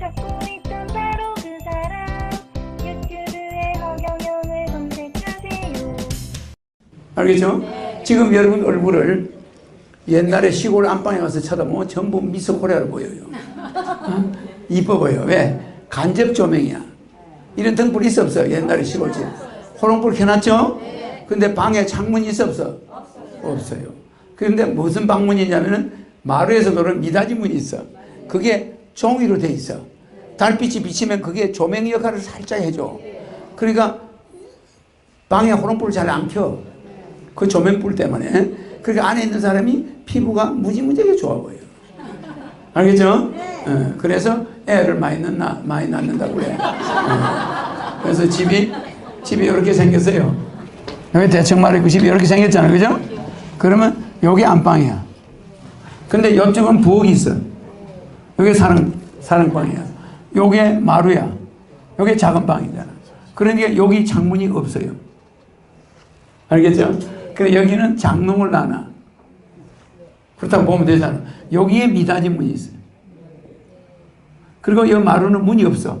찾고 있던 바로 그 사람 유튜브에 허경영을 검색하세요 알겠죠? 지금 여러분 얼굴을 옛날에 시골 안방에 가서 쳐다보면 전부 미소 코리아로 보여요. 어? 이뻐 보여. 왜? 간접 조명이야. 이런 등불 있어 없어? 옛날에 시골집. 호롱불 켜놨죠? 근데 방에 창문이 있어 없어? 없어요. 그런데 무슨 방문이냐면은 마루에서 들어오는 미닫이 문이 있어. 그게 종이로 돼 있어. 달빛이 비치면 그게 조명 역할을 살짝 해줘. 그러니까 방에 호롱불을 잘안 켜. 그 조명불 때문에. 그러니까 안에 있는 사람이 피부가 무지무지하게 좋아 보여요. 알겠죠? 어, 그래서 애를 많이 낳나, 많이 낳는다고 해. 어. 그래서 집이, 집이 이렇게 생겼어요. 여기 대충 말해 그 집이 이렇게 생겼잖아요. 그죠? 그러면 여기 안방이야. 근데 이쪽은 부엌이 있어. 여기 사랑, 사랑방이야. 요게 마루야. 요게 작은 방이잖아. 그러니까 여기 창문이 없어요. 알겠죠? 그래 여기는 장롱을 놔놔. 그렇다고 보면 되잖아. 여기에 미닫이 문이 있어요. 그리고 이 마루는 문이 없어.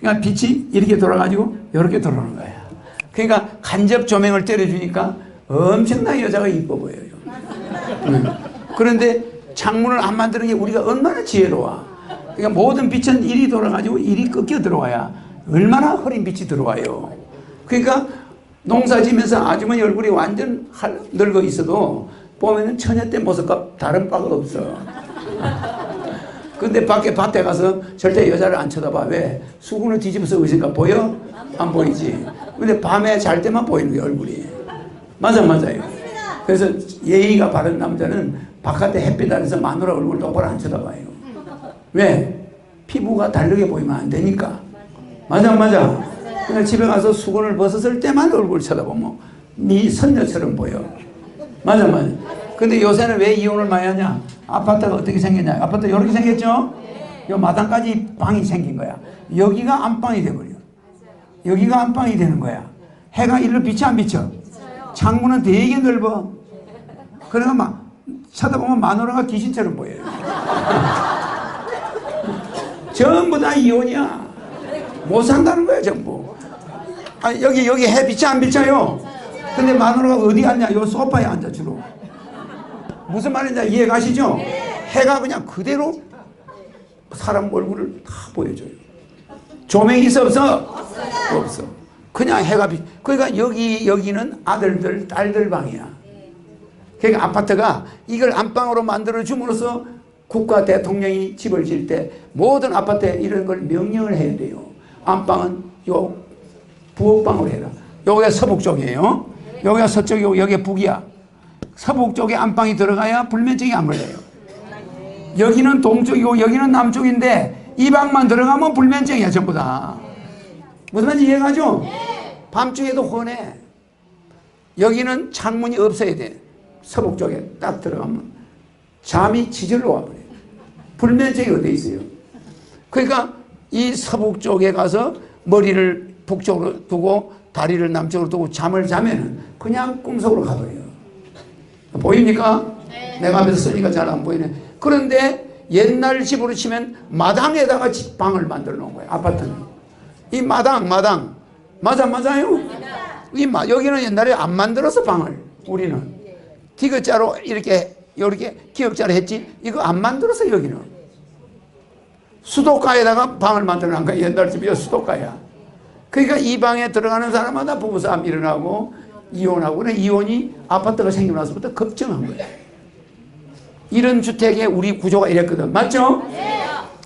그러니까 빛이 이렇게 돌아가지고 이렇게 돌아오는 거야. 그러니까 간접 조명을 때려주니까 엄청나게 여자가 이뻐 보여요. 응. 그런데 창문을 안 만드는 게 우리가 얼마나 지혜로워. 그러니까 모든 빛은 이리 돌아가지고 이리 꺾여 들어와야 얼마나 흐린 빛이 들어와요. 그러니까 농사 지면서 아주머니 얼굴이 완전 할- 늙어 있어도 보면은 처녀 때 모습과 다른 바가 없어. 근데 밖에 밭에 가서 절대 여자를 안 쳐다봐. 왜? 수건을 뒤집어서 의식가 보여? 안 보이지. 근데 밤에 잘 때만 보이는 게 얼굴이. 맞아, 맞아요. 그래서 예의가 바른 남자는 바깥에 햇빛 아래서 마누라 얼굴 똑바로 안 쳐다봐요. 왜? 피부가 다르게 보이면 안 되니까. 맞아, 맞아. 그냥 집에 가서 수건을 벗었을 때만 얼굴 쳐다보면 네 선녀처럼 보여. 맞아, 맞아. 근데 요새는 왜 이혼을 많이 하냐? 아파트가 어떻게 생겼냐? 아파트 이렇게 생겼죠? 요 마당까지 방이 생긴 거야. 여기가 안방이 돼버려. 여기가 안방이 되는 거야. 해가 이리로 비치 안 비쳐? 창문은 되게 넓어. 그래서 막 쳐다보면 마누라가 귀신처럼 보여요. 전부 다 이혼이야. 못 산다는 거야 전부. 아 여기 여기 해 비치 안 비쳐요? 근데 마누라가 어디 앉냐? 요 소파에 앉아 주로. 무슨 말인지 이해 가시죠? 해가 그냥 그대로 사람 얼굴을 다 보여줘요. 조명이 있어 없어? 없어. 그냥 해가 비. 그러니까 여기 여기는 아들들 딸들 방이야. 그러니까 아파트가 이걸 안방으로 만들어 줌으로써 국가 대통령이 집을 지을 때 모든 아파트에 이런 걸 명령을 해야 돼요. 안방은 요 부엌방으로 해라. 여기가 서북 쪽이에요. 여기가 서쪽이고 여기가 북이야. 서북 쪽에 안방이 들어가야 불면증이 안 걸려요. 여기는 동쪽이고 여기는 남쪽인데 이 방만 들어가면 불면증이야 전부 다. 무슨 말인지 이해가죠? 밤중에도 혼해. 여기는 창문이 없어야 돼. 서북 쪽에 딱 들어가면 잠이 지절로 와버려요. 불면증이 어디 있어요? 그러니까 이 서북 쪽에 가서 머리를 북쪽으로 두고 다리를 남쪽으로 두고 잠을 자면은 그냥 꿈속으로 가버려요. 보입니까? 내가 앞에서 쓰니까 잘 안 보이네. 그런데 옛날 집으로 치면 마당에다가 집- 방을 만들어 놓은 거예요. 아파트는. 이 마당, 마당. 맞아, 맞아요? 이 마, 여기는 옛날에 안 만들어서 방을. 우리는. 디귿자로 이렇게, 이렇게 기역자로 했지. 이거 안 만들어서 여기는. 수도가에다가 방을 만들어 놓은 거야. 옛날 집이 수도가야. 그러니까 이 방에 들어가는 사람마다 부부싸움 일어나고 이혼하고 그래 이혼이 아파트가 생기고 나서부터 급증한 거예요. 이런 주택에 우리 구조가 이랬거든. 맞죠?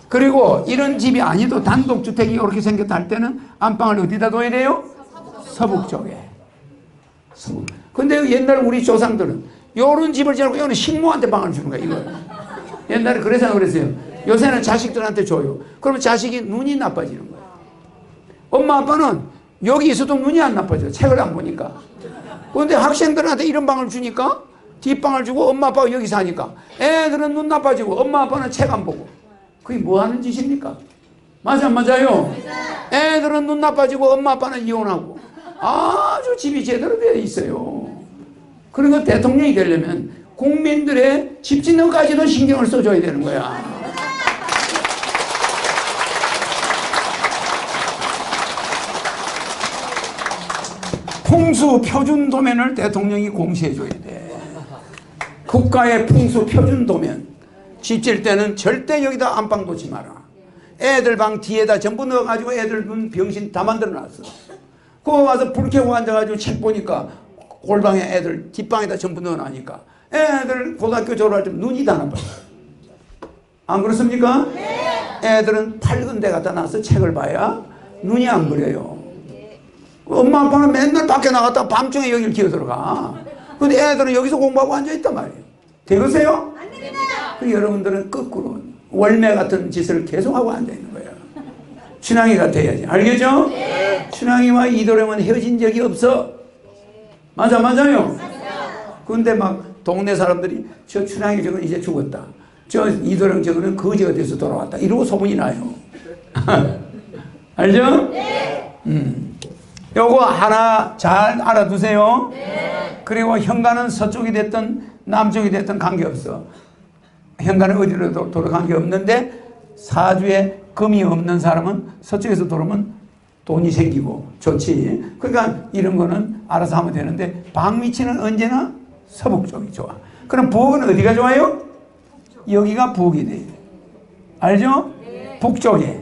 그리고 이런 집이 아니도 단독주택이 이렇게 생겼다 할 때는 안방을 어디다 둬야 돼요? 서북 쪽에. 서북. 근데 옛날 우리 조상들은 요런 집을 지어놓고 이거는 식모한테 방을 주는 거야, 이거. 옛날에 그래서 그랬어요. 요새는 자식들한테 줘요. 그러면 자식이 눈이 나빠지는 거야. 엄마 아빠는 여기 있어도 눈이 안 나빠져. 책을 안 보니까. 그런데 학생들한테 이런 방을 주니까 뒷방을 주고 엄마 아빠가 여기 사니까 애들은 눈 나빠지고 엄마 아빠는 책 안 보고 그게 뭐 하는 짓입니까? 맞아 맞아요. 애들은 눈 나빠지고 엄마 아빠는 이혼하고 아주 집이 제대로 되어 있어요. 그러니까 대통령이 되려면 국민들의 집 짓는 까지도 신경을 써줘야 되는 거야. 풍수 표준 도면을 대통령이 공시해줘야 돼. 국가의 풍수 표준 도면. 집 질 때는 절대 여기다 안방 놓지 마라. 애들 방 뒤에다 전부 넣어가지고 애들 병신 다 만들어놨어. 그거 와서 불 켜고 앉아가지고 책 보니까 골방에 애들 뒷방에다 전부 넣어놔니까 애들 고등학교 졸업할 때 눈이 다 나빠요. 안 그렇습니까? 애들은 밝은 데 갖다 놔서 책을 봐야 눈이 안 그래요. 엄마 아빠는 맨날 밖에 나갔다 밤중에 여기를 기어 들어가. 근데 애들은 여기서 공부하고 앉아있단 말이에요. 되겠어요? 그 여러분들은 거꾸로 월매 같은 짓을 계속하고 앉아있는 거예요. 춘향이가 돼야지. 알겠죠? 춘향이와 이도령은 헤어진 적이 없어. 맞아, 맞아요. 근데 막 동네 사람들이 저 춘향이 저건 이제 죽었다. 저 이도령 저거는 거지가 돼서 돌아왔다. 이러고 소문이 나요. 알죠? 음. 요거 하나 잘 알아두세요. 그리고 현관은 서쪽이 됐든 남쪽이 됐든 관계없어. 현관은 어디로 도- 도로 관계없는데 사주에 금이 없는 사람은 서쪽에서 돌아오면 돈이 생기고 좋지. 그러니까 이런 거는 알아서 하면 되는데 방 위치는 언제나 서북 쪽이 좋아. 그럼 부엌은 어디가 좋아요? 여기가 부엌이 돼. 알죠? 북쪽에.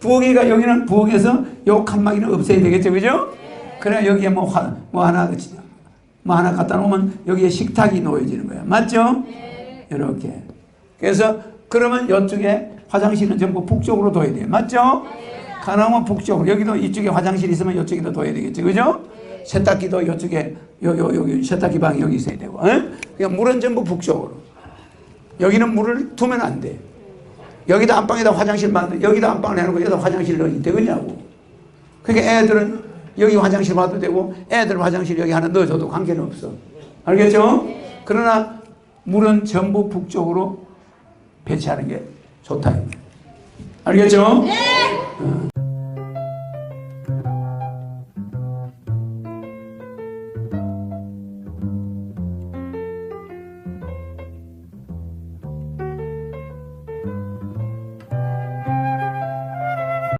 부엌이가 여기는 부엌에서 요 칸막이를 없애야 되겠죠, 그죠? 그래 여기에 뭐, 화, 뭐 하나 뭐 하나 갖다 놓으면 여기에 식탁이 놓여지는 거야, 맞죠? 이렇게. 그래서 그러면 이쪽에 화장실은 전부 북쪽으로 둬야 돼, 맞죠? 가나면 북쪽으로 여기도 이쪽에 화장실 있으면 이쪽에도 둬야 되겠죠, 그죠? 세탁기도 이쪽에 요, 요, 여기 세탁기 방이 여기 있어야 되고, 에? 그러니까 물은 전부 북쪽으로. 여기는 물을 두면 안 돼. 여기다 안방에다 화장실 만들 여기다 안방을 해놓고 여기다 화장실 넣어도 되겠냐고 그러니까 애들은 여기 화장실 봐도 되고 애들 화장실 여기 하나 넣어줘도 관계는 없어 알겠죠? 그러나 물은 전부 북쪽으로 배치하는 게 좋다 알겠죠?